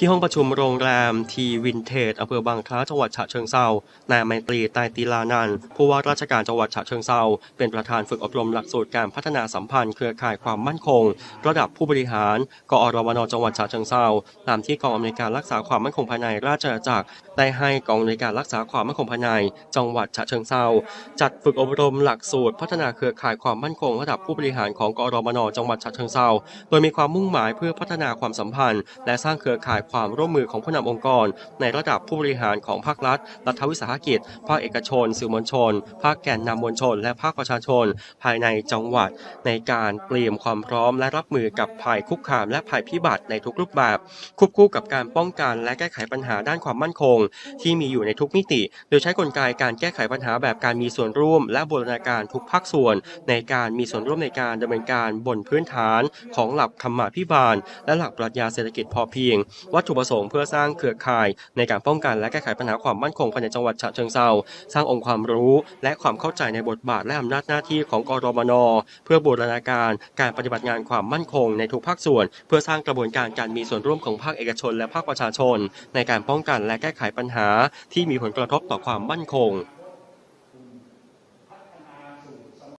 ที่ห้องประชุมโรงแรมทีวินเทจอำเภอบางคล้าจังหวัดฉะเชิงเซานายไมตรีตายตีลานันผู้ว่าราชการจังหวัดฉะเชิงเซาเป็นประธานฝึกอบรมหลักสูตรการพัฒนาสัมพันธ์เครือข่ายความมั่นคง ระดับผู้บริหาร กอรวนจังหวัดฉะเชิงเซาตามที่กองอำนวยการรักษาความมั่นคงภายในราชอาณาจักรได้ให้กองอำนวยการรักษาความมั่นคงภายใน จังหวัดฉะเชิงเซาจัดฝึกอบรมหลักสูตร พัฒนาเครือข่ายความมั่นคง ระดับผู้บริหารของกอรวนจังหวัดฉะเชิงเซาโดยมีความมุ่งหมายเพื่อพัฒนาความสัมพันธ์ และสร้างเครือข่ายความร่วมมือของผู้นำองค์กร ในระดับผู้บริหารของภาครัฐ รัฐวิสาหกิจ ภาคเอกชน สื่อมวลชน ภาคแกนนำมวลชน และภาคประชาชน ภายในจังหวัด ในการเตรียมความพร้อมและรับมือกับภัยคุกคาม และภัยพิบัติในทุกรูปแบบ ควบคู่กับการป้องกันและแก้ไขปัญหาด้านความมั่นคง ที่มีอยู่ในทุกมิติ โดยใช้กลไกการแก้ไขปัญหาแบบการมีส่วนร่วม และบูรณาการทุกภาคส่วน ในการมีส่วนร่วมในการดำเนินการบนพื้นฐานของหลักธรรมาภิบาล และหลักปรัชญาเศรษฐกิจพอเพียงวัตถุประสงค์เพื่อสร้างเครือข่าย ในการป้องกันและแก้ไขปัญหาความมั่นคงภายในจังหวัดฉะเชิงเทราสร้างองค์ความรู้ และความเข้าใจในบทบาทและอำนาจหน้าที่ของกรมน เพื่อบูรณาการการปฏิบัติงานความมั่นคงในทุกภาคส่วน เพื่อสร้างกระบวนการการมีส่วนร่วมของภาคเอกชน และภาคประชาชน ในการป้องกันและแก้ไขปัญหา ที่มีผลกระทบต่อความมั่นคง